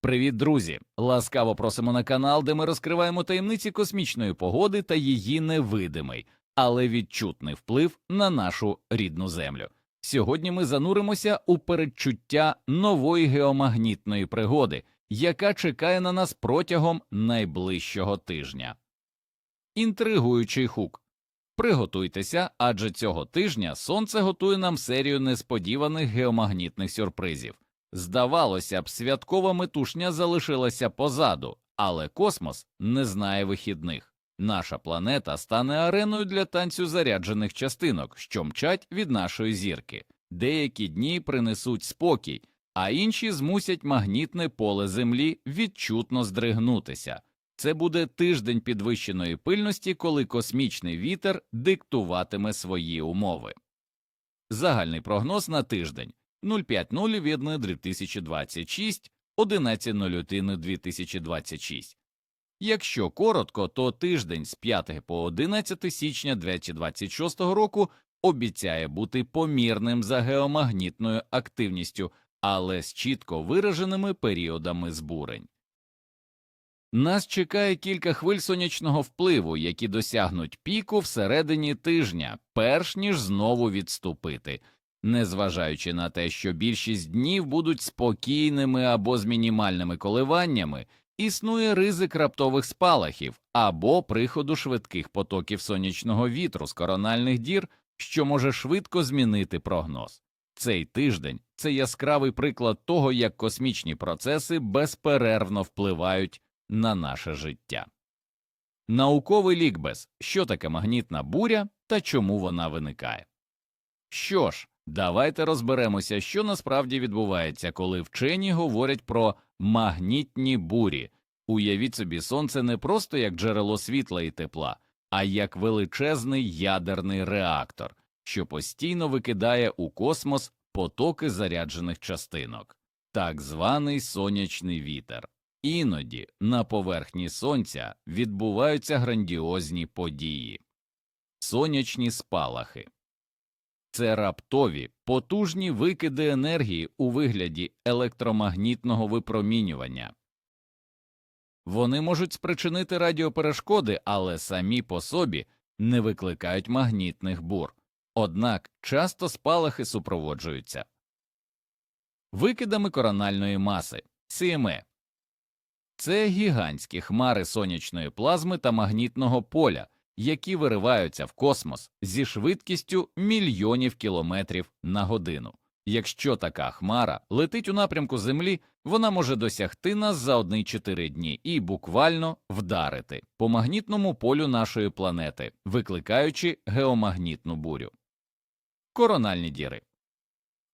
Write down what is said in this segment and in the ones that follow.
Привіт, друзі! Ласкаво просимо на канал, де ми розкриваємо таємниці космічної погоди та її невидимий, але відчутний вплив на нашу рідну землю. Сьогодні ми зануримося у передчуття нової геомагнітної пригоди, яка чекає на нас протягом найближчого тижня. Інтригуючий хук. Приготуйтеся, адже цього тижня сонце готує нам серію несподіваних геомагнітних сюрпризів. Здавалося б, святкова метушня залишилася позаду, але космос не знає вихідних. Наша планета стане ареною для танцю заряджених частинок, що мчать від нашої зірки. Деякі дні принесуть спокій, а інші змусять магнітне поле Землі відчутно здригнутися. Це буде тиждень підвищеної пильності, коли космічний вітер диктуватиме свої умови. Загальний прогноз на тиждень 050 від 2026, 11.01 2026. Якщо коротко, то тиждень з 5 по 11 січня 2026 року обіцяє бути помірним за геомагнітною активністю, але з чітко вираженими періодами збурень. Нас чекає кілька хвиль сонячного впливу, які досягнуть піку всередині тижня, перш ніж знову відступити. Незважаючи на те, що більшість днів будуть спокійними або з мінімальними коливаннями, існує ризик раптових спалахів або приходу швидких потоків сонячного вітру з корональних дір, що може швидко змінити прогноз. Цей тиждень це яскравий приклад того, як космічні процеси безперервно впливають на наше життя. Науковий лікбез що таке магнітна буря та чому вона виникає. Що ж, давайте розберемося, що насправді відбувається, коли вчені говорять про магнітні бурі. Уявіть собі, сонце не просто як джерело світла і тепла, а як величезний ядерний реактор, що постійно викидає у космос потоки заряджених частинок, так званий сонячний вітер. Іноді на поверхні сонця відбуваються грандіозні події, сонячні спалахи. Це раптові, потужні викиди енергії у вигляді електромагнітного випромінювання. Вони можуть спричинити радіоперешкоди, але самі по собі не викликають магнітних бур. Однак часто спалахи супроводжуються викидами корональної маси CME. Це гігантські хмари сонячної плазми та магнітного поля, які вириваються в космос зі швидкістю мільйонів кілометрів на годину. Якщо така хмара летить у напрямку Землі, вона може досягти нас за 1-4 дні і буквально вдарити по магнітному полю нашої планети, викликаючи геомагнітну бурю. Корональні діри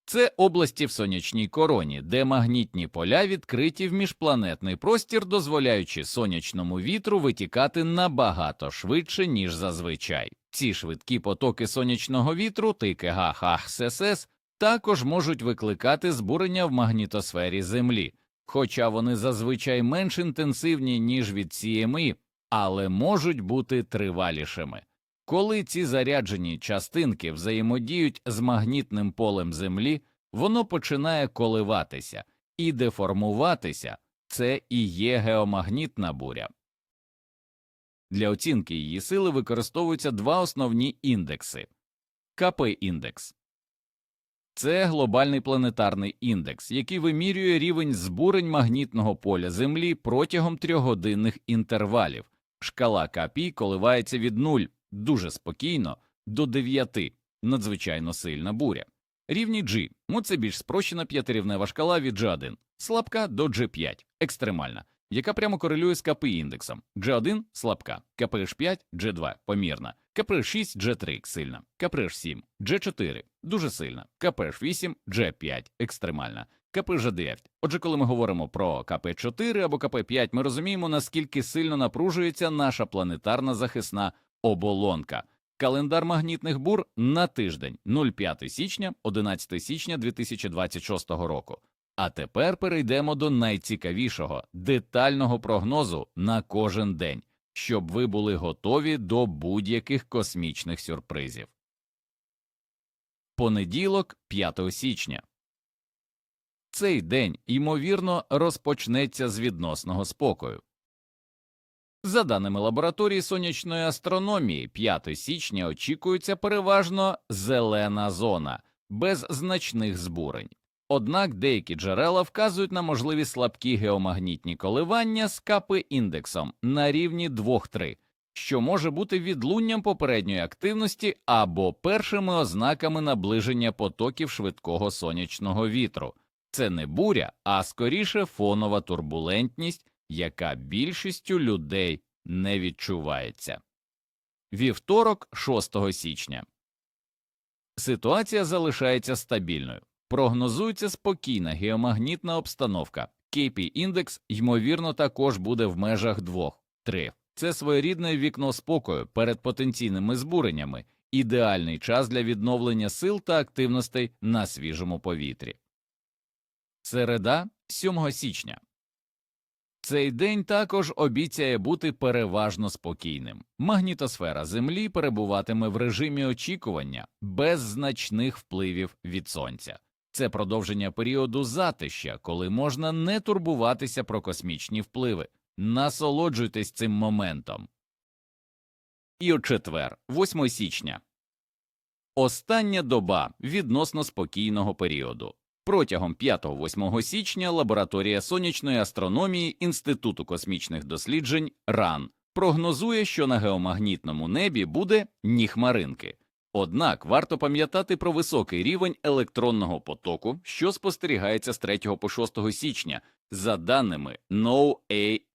це області в сонячній короні, де магнітні поля відкриті в міжпланетний простір, дозволяючи сонячному вітру витікати набагато швидше, ніж зазвичай. Ці швидкі потоки сонячного вітру, ТКГ-ХСС, також можуть викликати збурення в магнітосфері Землі, хоча вони зазвичай менш інтенсивні, ніж від CME, але можуть бути тривалішими. Коли ці заряджені частинки взаємодіють з магнітним полем Землі, воно починає коливатися і деформуватися це і є геомагнітна буря. Для оцінки її сили використовуються два основні індекси КП-індекс. Це глобальний планетарний індекс, який вимірює рівень збурень магнітного поля Землі протягом трьохгодинних інтервалів. Шкала КПІ коливається від 0 дуже спокійно до 9 надзвичайно сильна буря. Рівні G – це більш спрощена п'ятирівнева шкала від G1, слабка до G5, екстремальна, яка прямо корелює з КПІ індексом. G1 – слабка, КПH5 – G2 – помірна, КПH6 – G3 – сильна, КПH7 – G4 – дуже сильна, КПH8 – G5 – екстремальна, КПЖ9. Отже, коли ми говоримо про КП4 або КП5, ми розуміємо, наскільки сильно напружується наша планетарна захисна оболонка. Календар магнітних бур на тиждень 05 січня, 11 січня 2026 року. А тепер перейдемо до найцікавішого детального прогнозу на кожен день, щоб ви були готові до будь-яких космічних сюрпризів. Понеділок, 5 січня. Цей день, ймовірно, розпочнеться з відносного спокою. За даними лабораторії сонячної астрономії, 5 січня очікується переважно зелена зона без значних збурень. Однак деякі джерела вказують на можливі слабкі геомагнітні коливання з капи індексом на рівні 2-3, що може бути відлунням попередньої активності або першими ознаками наближення потоків швидкого сонячного вітру. Це не буря, а скоріше фонова турбулентність, яка більшістю людей не відчувається. Вівторок, 6 січня. Ситуація залишається стабільною. Прогнозується спокійна геомагнітна обстановка. KP індекс, ймовірно, також буде в межах 2-3. Це своєрідне вікно спокою перед потенційними збуреннями, ідеальний час для відновлення сил та активностей на свіжому повітрі. Середа, 7 січня. Цей день також обіцяє бути переважно спокійним. Магнітосфера Землі перебуватиме в режимі очікування без значних впливів від сонця. Це продовження періоду затища, коли можна не турбуватися про космічні впливи. Насолоджуйтесь цим моментом. І у четвер, 8 січня. Остання доба відносно спокійного періоду. Протягом 5-8 січня лабораторія сонячної астрономії Інституту космічних досліджень РАН прогнозує, що на геомагнітному небі буде ні хмаринки. Однак варто пам'ятати про високий рівень електронного потоку, що спостерігається з 3 по 6 січня, за даними NOASLOPC.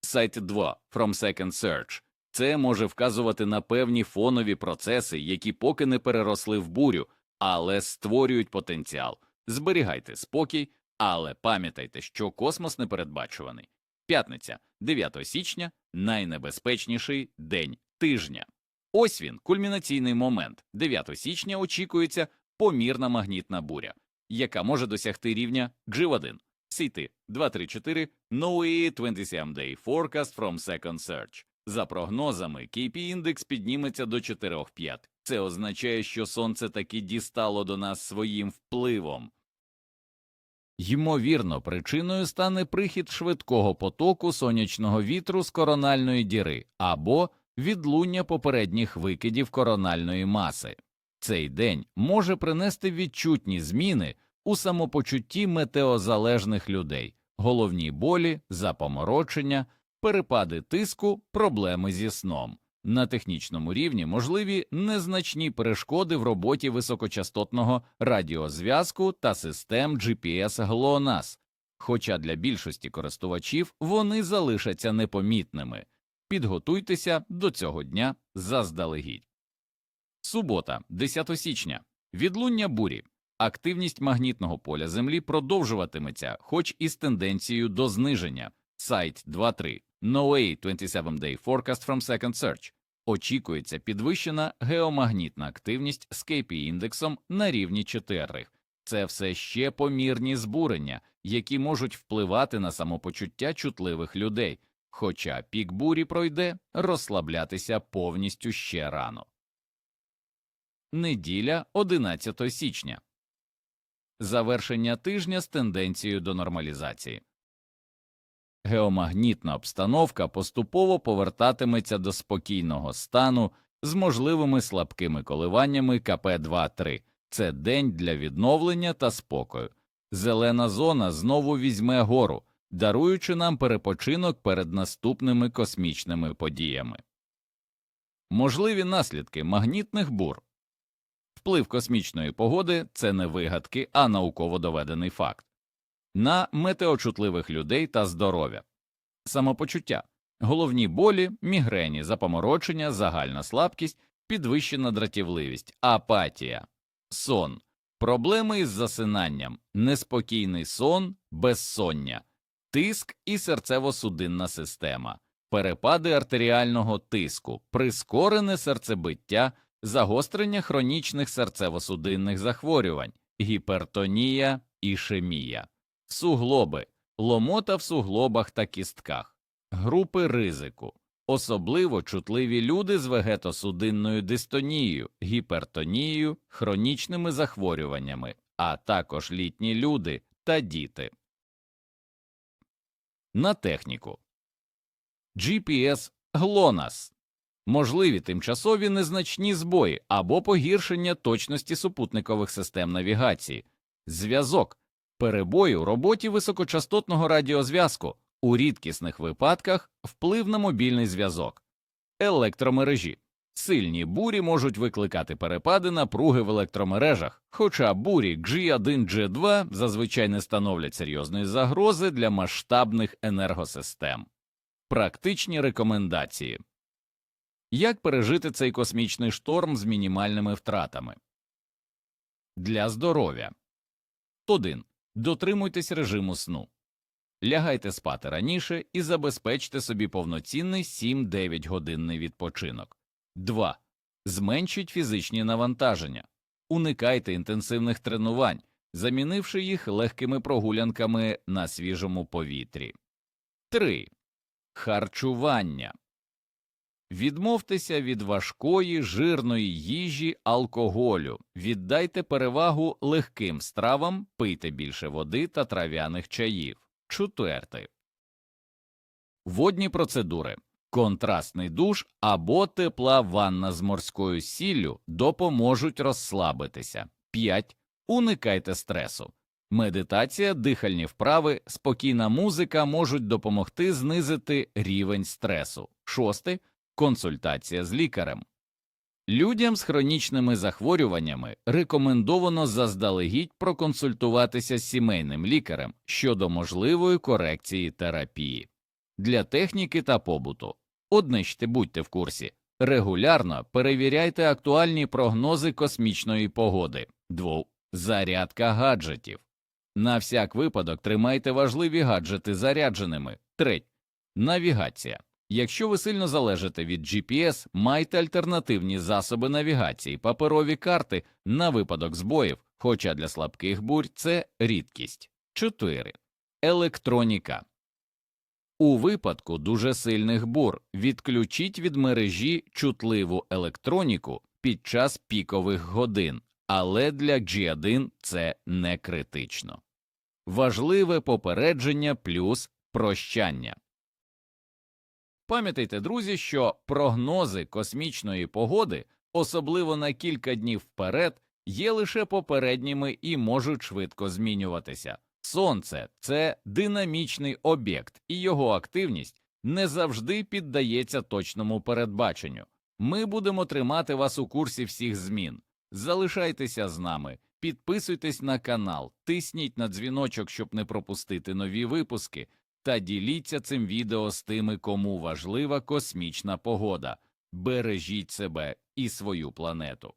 Сайт 2 From Second Search. Це може вказувати на певні фонові процеси, які поки не переросли в бурю, але створюють потенціал. Зберігайте спокій, але пам'ятайте, що космос непередбачуваний. П'ятниця, 9 січня, найнебезпечніший день тижня. Ось він, кульмінаційний момент. 9 січня очікується помірна магнітна буря, яка може досягти рівня G1. Сіти 234 NOAA 27 Day Forecast from Second Search. За прогнозами, KP-індекс підніметься до 4-5. Це означає, що сонце таки дістало до нас своїм впливом. Ймовірно, причиною стане прихід швидкого потоку сонячного вітру з корональної діри або відлуння попередніх викидів корональної маси. Цей день може принести відчутні зміни у самопочутті метеозалежних людей, головні болі, запоморочення, перепади тиску, проблеми зі сном. На технічному рівні можливі незначні перешкоди в роботі високочастотного радіозв'язку та систем GPS GLONASS, хоча для більшості користувачів вони залишаться непомітними. Підготуйтеся до цього дня заздалегідь. Субота, 10 січня. Відлуння бурі. Активність магнітного поля Землі продовжуватиметься, хоч і з тенденцією до зниження. Сайт 2.3. NOAA 27 Day Forecast from Second Search. Очікується підвищена геомагнітна активність з KP-індексом на рівні 4. Це все ще помірні збурення, які можуть впливати на самопочуття чутливих людей, хоча пік бурі пройде, розслаблятися повністю ще рано. Неділя 11 січня. Завершення тижня з тенденцією до нормалізації. Геомагнітна обстановка поступово повертатиметься до спокійного стану з можливими слабкими коливаннями КП-2-3. Це день для відновлення та спокою. Зелена зона знову візьме гору, даруючи нам перепочинок перед наступними космічними подіями. Можливі наслідки магнітних бур. Вплив космічної погоди це не вигадки, а науково доведений факт на метеочутливих людей та здоров'я, самопочуття, головні болі, мігрені, запоморочення, загальна слабкість, підвищена дратівливість, апатія, сон, проблеми із засинанням, неспокійний сон, безсоння, тиск і серцево-судинна система, перепади артеріального тиску, прискорене серцебиття, загострення хронічних серцево-судинних захворювань, гіпертонія, ішемія суглоби, ломота в суглобах та кістках, групи ризику, особливо чутливі люди з вегетосудинною дистонією, гіпертонією, хронічними захворюваннями, а також літні люди та діти. На техніку. GPS GLONASS. Можливі тимчасові незначні збої або погіршення точності супутникових систем навігації, зв'язок, перебої у роботі високочастотного радіозв'язку, у рідкісних випадках вплив на мобільний зв'язок, електромережі. Сильні бурі можуть викликати перепади напруги в електромережах, хоча бурі G1, G2 зазвичай не становлять серйозної загрози для масштабних енергосистем. Практичні рекомендації як пережити цей космічний шторм з мінімальними втратами для здоров'я 1. Дотримуйтесь режиму сну. Лягайте спати раніше і забезпечте собі повноцінний 7-9 годинний відпочинок. 2. Зменшіть фізичні навантаження. Уникайте інтенсивних тренувань, замінивши їх легкими прогулянками на свіжому повітрі. 3. Харчування. Відмовтеся від важкої жирної їжі, алкоголю, віддайте перевагу легким стравам, пийте більше води та трав'яних чаїв. Четверте. Водні процедури. Контрастний душ або тепла ванна з морською сіллю допоможуть розслабитися. 5. Уникайте стресу. Медитація, дихальні вправи, спокійна музика можуть допомогти знизити рівень стресу. Шосте консультація з лікарем. Людям з хронічними захворюваннями рекомендовано заздалегідь проконсультуватися з сімейним лікарем щодо можливої корекції терапії. Для техніки та побуту одничте будьте в курсі. Регулярно перевіряйте актуальні прогнози космічної погоди. Двов. Зарядка гаджетів. На всяк випадок тримайте важливі гаджети зарядженими. Треть. Навігація. Якщо ви сильно залежите від GPS, майте альтернативні засоби навігації, паперові карти на випадок збоїв, хоча для слабких бурь це рідкість. 4. Електроніка. У випадку дуже сильних бур відключіть від мережі чутливу електроніку під час пікових годин, але для G1 це не критично. Важливе попередження плюс прощання. Пам'ятайте, друзі, що прогнози космічної погоди, особливо на кілька днів вперед, є лише попередніми і можуть швидко змінюватися. Сонце це динамічний об'єкт, і його активність не завжди піддається точному передбаченню. Ми будемо тримати вас у курсі всіх змін. Залишайтеся з нами, підписуйтесь на канал, тисніть на дзвіночок, щоб не пропустити нові випуски та діліться цим відео з тими, кому важлива космічна погода. Бережіть себе і свою планету.